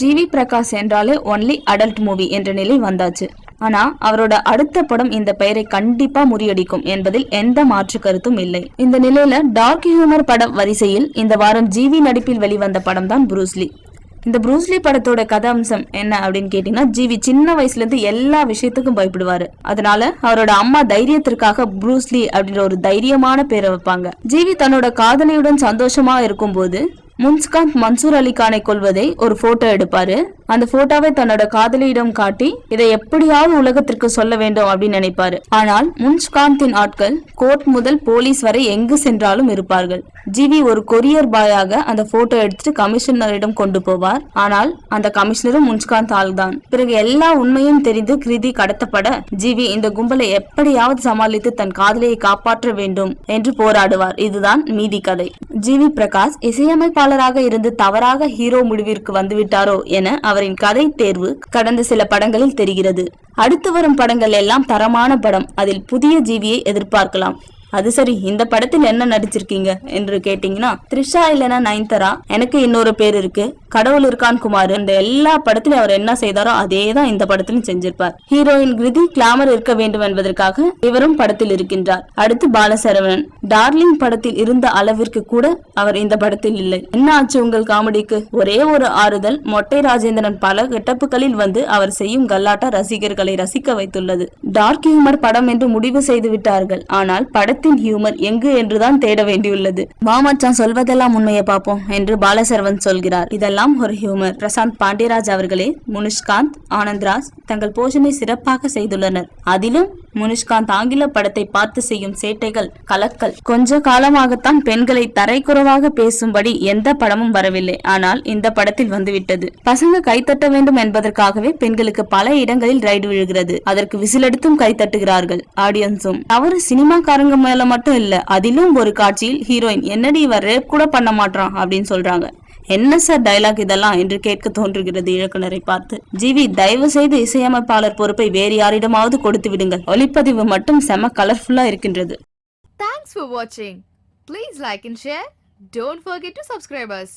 GV Prakash என்றாலே only adult movie என்ற நிலை வந்தாச்சு. ஆனா அவரோட அடுத்த படம் இந்த பெயரை கண்டிப்பா முறியடிக்கும் என்பதில் எந்த மாற்று கருத்தும் இல்லை. இந்த நிலையில டார்க் ஹியூமர் படம் வரிசையில் இந்த வாரம் ஜிவி நடிப்பில் வெளிவந்த படம் தான் புரூஸ்லி இந்த புரூஸ்லி படத்தோட கதாம்சம் என்ன அப்படின்னு கேட்டீங்கன்னா ஜிவி சின்ன வயசுல இருந்து எல்லா விஷயத்துக்கும் பயப்படுவாரு. அதனால அவரோட அம்மா தைரியத்திற்காக புரூஸ்லி அப்படின்ற ஒரு தைரியமான பேரை வைப்பாங்க. ஜிவி தன்னோட காதலியுடன் சந்தோஷமா இருக்கும்போது முன்ஸ்காந்த் மன்சூர் அலி கானை கொள்வதை ஒரு போட்டோ எடுப்பாரு. அந்த போட்டோவை தன்னோட காதலியிடம் காட்டி இதை எப்படியாவது உலகத்திற்கு சொல்ல வேண்டும் அப்படின்னு நினைப்பாரு. ஆனால் முன்ஸ்காந்தின் ஆட்கள் கோர்ட் முதல் போலீஸ் வரை எங்கு சென்றாலும் இருப்பார்கள். ஜிவி ஒரு கொரியர் பாயாக அந்த போட்டோ எடுத்துட்டு கமிஷனரிடம் கொண்டு போவார். ஆனால் அந்த கமிஷனரும் முன்ஸ்காந்த் ஆள்தான். பிறகு எல்லா உண்மையும் தெரிந்து கிருதி கடத்தப்பட ஜிவி இந்த கும்பலை எப்படியாவது சமாளித்து தன் காதலியை காப்பாற்ற வேண்டும் என்று போராடுவார். இதுதான் மீதி கதை. ஜிவி பிரகாஷ் இசையமைப்பாளராக இருந்து தவறாக ஹீரோ முடிவிற்கு வந்துவிட்டாரோ என அவர் அவரின் கதை தேர்வு கடந்த சில படங்களில் தெரிகிறது. அடுத்து வரும் படங்கள் எல்லாம் தரமான படம். அதில் புதிய ஜீவியை எதிர்பார்க்கலாம். அது சரி இந்த படத்தில் என்ன நடிச்சிருக்கீங்க? என்று கேட்டீங்கன்னா த்ரிஷா இல்லைன்னா நயன்தரா? எனக்கு இன்னொரு பேர் இருக்கு. கடவுள் இருக்கான் குமார். இந்த எல்லா படத்திலும் அவர் என்ன செய்தாரோ அதே தான் இந்த படத்திலும் செஞ்சிருப்பார். ஹீரோயின் கிருதி கிளாமர் இருக்க வேண்டும் என்பதற்காக இவரும் படத்தில் இருக்கின்றார். அடுத்து பாலசரவணன். டார்லிங் படத்தில் இருந்த அளவிற்கு கூட அவர் இந்த படத்தில் இல்லை. என்ன ஆச்சு உங்கள் காமெடிக்கு? ஒரே ஒரு ஆறுதல் மொட்டை ராஜேந்திரன் பல கெட்டப்புகளில் வந்து அவர் செய்யும் கல்லாட்டா ரசிகர்களை ரசிக்க வைத்துள்ளது. டார்க் ஹியூமர் படம் என்று முடிவு செய்து விட்டார்கள். ஆனால் படத்தின் ஹியூமர் எங்கு என்றுதான் தேட வேண்டியுள்ளது. மாமச்சான் சொல்வதெல்லாம் உண்மையை பார்ப்போம் என்று பாலசரவன் சொல்கிறார். இதெல்லாம் ஒரு ஹியூமர். பிரசாந்த் பாண்டியராஜ் அவர்களே முனுஷ்காந்த் ஆனந்த்ராஜ் தங்கள் போஷனை சிறப்பாக செய்துள்ளனர். அதிலும் முனுஷ்காந்த் ஆங்கில படத்தை பார்த்து செய்யும் சேட்டைகள் கலக்கல். கொஞ்ச காலமாகத்தான் பெண்களை தரைக்குறவாக பேசும்படி எந்த படமும் வரவில்லை. ஆனால் இந்த படத்தில் வந்துவிட்டது. பசங்க கைத்தட்ட வேண்டும் என்பதற்காகவே பெண்களுக்கு பல இடங்களில் ரைடு விழுகிறது. அதற்கு விசிலெடுத்தும் கைத்தட்டுகிறார்கள் ஆடியன்ஸும். அவரு சினிமாக்காரங்க மேல மட்டும் இல்ல அதிலும் ஒரு காட்சியில் ஹீரோயின் என்னடி இவர் ரேப் கூட பண்ண மாட்டான் அப்படின்னு சொல்றாங்க. என்ன சார் டைலாக் இதெல்லாம் என்று கேட்க தோன்றுகிறது இயக்குனரை பார்த்து. ஜிவி தயவு செய்து இசையமைப்பாளர் பொறுப்பை வேறு யாரிடமாவது கொடுத்து விடுங்கள். ஒளிப்பதிவு மட்டும் செம கலர்ஃபுல்லா இருக்கின்றது. தேங்க்ஸ் ஃபார் வாட்சிங் please like and share don't forget to subscribers